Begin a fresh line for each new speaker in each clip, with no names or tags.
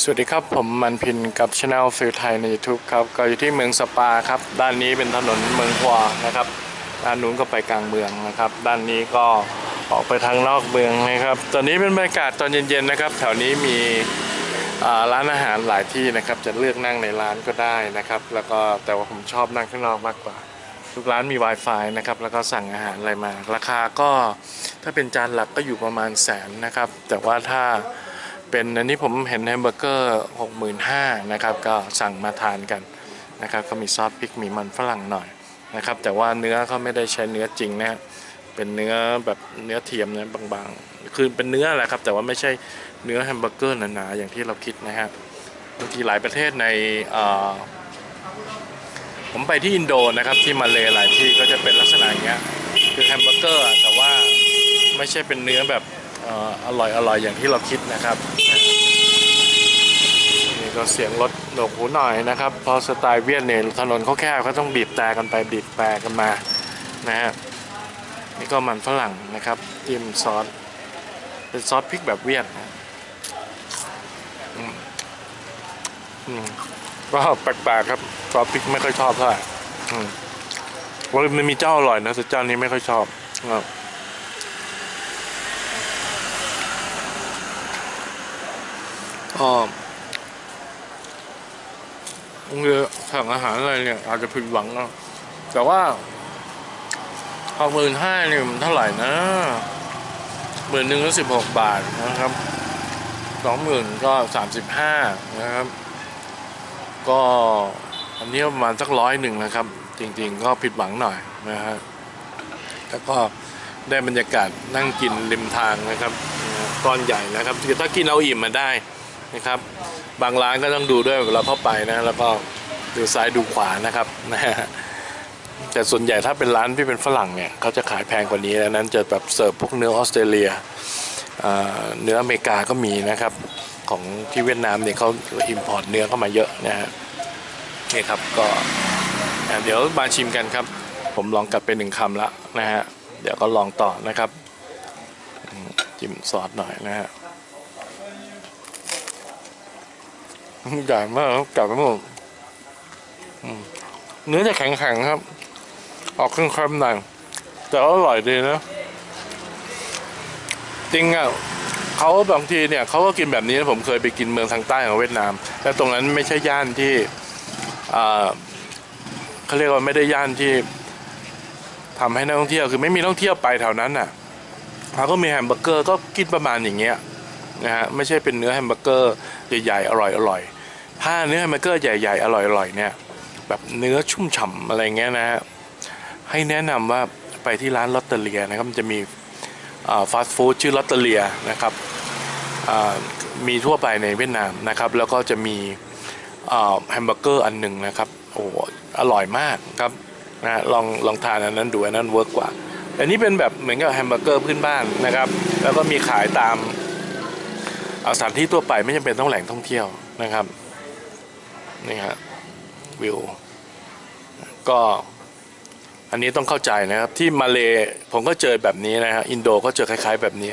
สวัสดีครับ ผมมันพินกับช anel ฟิลไทยใน YouTube ครับ ก็อยู่ที่เมืองสปาครับ ด้านนี้เป็นถนนเมืองฮวานะครับ ด้านนู้นก็ไปกลางเมืองนะครับ ด้านนี้ก็ออกไปทางนอกเมืองนะครับ ตอนนี้เป็นบรรยากาศตอนเย็นๆนะครับ แถวนี้มีร้านอาหารหลายที่นะครับ จะเลือกนั่งในร้านก็ได้นะครับ แล้วก็แต่ว่าผมชอบนั่งข้างนอกมากกว่า ทุกร้านมี Wi-Fi นะครับ แล้วก็สั่งอาหารอะไรมา ราคาก็ถ้าเป็นจานหลักก็อยู่ประมาณแสนนะครับ แต่ว่าถ้า เป็นอันนี้ผมเห็นแฮมเบอร์เกอร์65,000นะครับก็สั่งมาทานกันนะครับก็มีซอสพริกมีมันฝรั่งหน่อยนะครับแต่ว่าเนื้อเขาไม่ได้ใช้เนื้อจริงนะฮะเป็นเนื้อแบบเนื้อเทียมนะบางๆ คือเป็นเนื้อแหละครับแต่ว่าไม่ใช่เนื้อแฮมเบอร์เกอร์หนาๆอย่างที่เราคิดนะฮะบางทีหลายประเทศในผมไปที่อินโดนะครับที่มาเลหลายที่ก็จะเป็นลักษณะอย่างเงี้ยคือแฮมเบอร์เกอร์แต่ว่าไม่ใช่เป็นเนื้อแบบ อร่อยอร่อยอย่างที่เราคิดนะครับนี่ก็เสียงรถหนวกหูหน่อยนะครับพอสไตล์เวียดเนี่ยถนนเขาแคบเขาต้องบีบแต่กันไปบีบแต่กันมานะฮะนี่ก็มันฝรั่งนะครับจิ้มซอสเป็นซอสพริกแบบเวียดนะอืมอืมก็แปลกๆครับซอสพริกไม่ค่อยชอบเท่าไหร่อืมว่ามันมีเจ้าอร่อยนะแต่เจ้านี้ไม่ค่อยชอบครับ ก็เรือสั่งอาหารอะไรเนี่ย อาจจะผิดหวังนะแต่ว่าหกหมื่นห้าเนี่ยมันเท่าไหร่นะหมื่นหนึ่งก็สิบหกบาทนะครับสองหมื่นก็สามสิบห้านะครับ ก็อันนี้ประมาณสักร้อยหนึ่งนะครับ จริงๆ ก็ผิดหวังหน่อยนะฮะแล้วก็ได้บรรยากาศนั่งกินริมทางนะครับก้อนใหญ่นะครับถ้ากินเอาอิ่มมาได้ นะครับ บางร้านก็ต้องดูด้วยเวลาเข้าไปนะแล้วก็ดูซ้ายดูขวานะครับนะฮะแต่ส่วนใหญ่ถ้าเป็นร้านที่เป็นฝรั่งเนี่ยเขาจะขายแพงกว่านี้แล้วนั้นจะแบบเสิร์ฟพวกเนื้อออสเตรเลียเนื้ออเมริกาก็มีนะครับ ของที่เวียดนามเนี่ยเขาอิมพอร์ตเนื้อเข้ามาเยอะนะฮะนี่ครับก็เดี๋ยวมาชิมกันครับ ผมลองกลับไปหนึ่งคำละนะฮะเดี๋ยวก็ลองต่อนะครับจิ้มซอสหน่อยนะฮะ ใหญ่มากครับกลับไปหมดเนื้อจะแข็งๆครับ ออกเครื่องครมหน่อยแต่อร่อยดีนะ จริงอะเขาบางทีเนี่ยเขาก็กินแบบนี้ผมเคยไปกินเมืองทางใต้ของเวียดนาม แต่ตรงนั้นไม่ใช่ย่านที่เขาเรียกว่าไม่ได้ย่านที่ทำให้นักท่องเที่ยวคือไม่มีนักท่องเที่ยวไปแถวนั้นน่ะเขาก็มีแฮมเบอร์เกอร์ก็กินประมาณอย่างเงี้ยนะฮะไม่ใช่เป็นเนื้อแฮมเบอร์เกอร์ใหญ่ๆอร่อยๆ ถ้าเนื้อแฮมเบอร์เกอร์ใหญ่ๆ อร่อยๆเนี่ยแบบเนื้อชุ่มฉ่ำอะไรเงี้ยนะฮะให้แนะนำว่าไปที่ร้านลอตเตอเลียนะครับมันจะมีฟาสต์ฟู้ดชื่อลอตเตอเลียนะครับมีทั่วไปในเวียดนามนะครับ แล้วก็จะมีแฮมเบอร์เกอร์อันหนึ่งนะครับโอ้โหอร่อยมากครับนะลองลองทานอันนั้นดูอันนั้นเวิร์กกว่า อันนี้เป็นแบบเหมือนกับแฮมเบอร์เกอร์พื้นบ้านนะครับ แล้วก็มีขายตามอาสถานที่ทั่วไปไม่จำเป็นต้องแหล่งท่องเที่ยวนะครับ นี่ฮะวิวก็อันนี้ต้องเข้าใจนะครับที่มาเลผมก็เจอแบบนี้นะฮะอินโดก็เจอคล้าย ๆ แบบนี้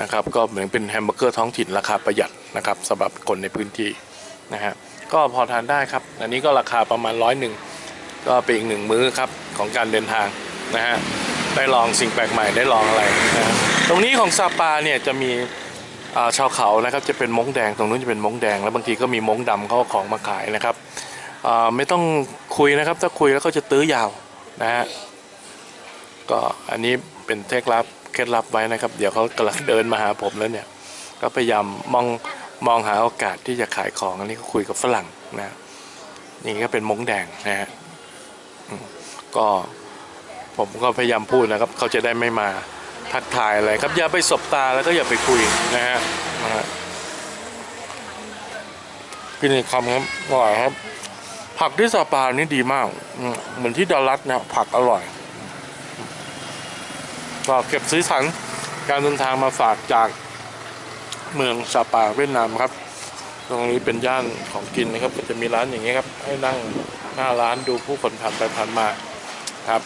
นะครับก็เหมือนเป็นแฮมเบอร์เกอร์ท้องถิ่นราคาประหยัดนะครับสำหรับคนในพื้นที่นะฮะก็พอทานได้ครับ อันนี้ก็ราคาประมาณร้อยหนึ่งก็เป็นอีกหนึ่งมื้อครับของการเดินทางนะฮะได้ลองสิ่งแปลกใหม่ได้ลองอะไรนะฮะตรงนี้ของซาปาเนี่ยจะมี ชาวเขานะครับจะเป็นม้งแดงตรงนู้นจะเป็นม้งแดง แล้วบางทีก็มีม้งดำเขาเอาของมาขายนะครับไม่ต้องคุยนะครับ ถ้าคุยแล้วก็จะตื้อยาวนะฮะก็อันนี้เป็นเทคลับเคล็ดลับไว้นะครับ เดี๋ยวเขากำลังเดินมาหาผมแล้วเนี่ย ก็พยายามมองมองหาโอกาสที่จะขายของอันนี้ก็คุยกับฝรั่งนะนี่ก็เป็นมงแดงนะฮะก็ผมก็พยายามพูดนะครับ เขาจะได้ไม่มา ทักทายอะไรครับอย่าไปสบตาแล้วก็อย่าไปคุยนะฮะกินอีกคำครับอร่อยครับ ผักที่สปานี่ดีมากเหมือนที่ดารัสเนี่ยผักอร่อย ก็เก็บซื้อสันการเดินทางมาฝากจากเมืองซาปาเวียดนามครับ ตรงนี้เป็นย่านของกินนะครับ ก็จะมีร้านอย่างเงี้ยครับ ให้นั่งหน้าร้านดูผู้คนผ่านไปผ่านมาครับ